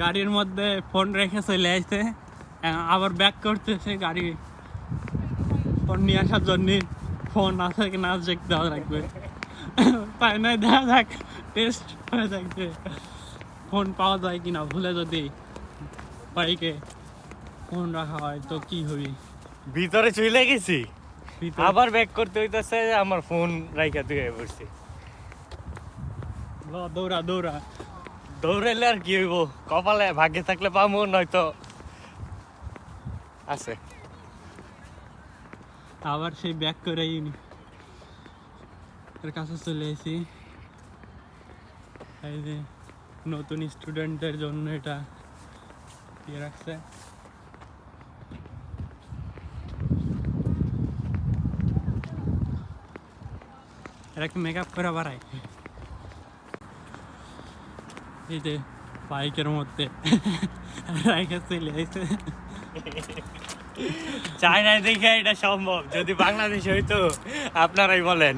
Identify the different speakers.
Speaker 1: গাড়ির মধ্যে ফোন রেখে চলে আসছে আবার ব্যাক করতেছে গাড়ি। ফোন নিয়ে আসার জন্য ফোন আছে কি না চেক দেওয়া লাগবে। তাই নয় দেখা যাক টেস্ট হয়ে থাকবে ফোন পাওয়া যায় কিনা ভুলে যদি বাইকে ফোন রাখা হয় তো কি হবি?
Speaker 2: ভিতরে চলে গেছি। আবার ব্যাক করতে হইতেছে আমার ফোন রাইখা তুই পড়ছি
Speaker 1: দৌড়া দৌড়া।
Speaker 2: দৌড়াইলে আর কি হইব? কপালে ভাগ্যে থাকলে পাবো নয়তো আছে।
Speaker 1: আবার সেই ব্যাক করে এর কাছে চলে এসেছি এই যে নতুন স্টুডেন্টদের জন্য এটা ইয়ে রাখছে। এরা কি মেকআপ করে বাড়ায়। এই যে বাইকের মধ্যে রাইখে চলে এসে
Speaker 2: চায়নায় দেখে এটা সম্ভব যদি বাংলাদেশ হইতো আপনারাই বলেন.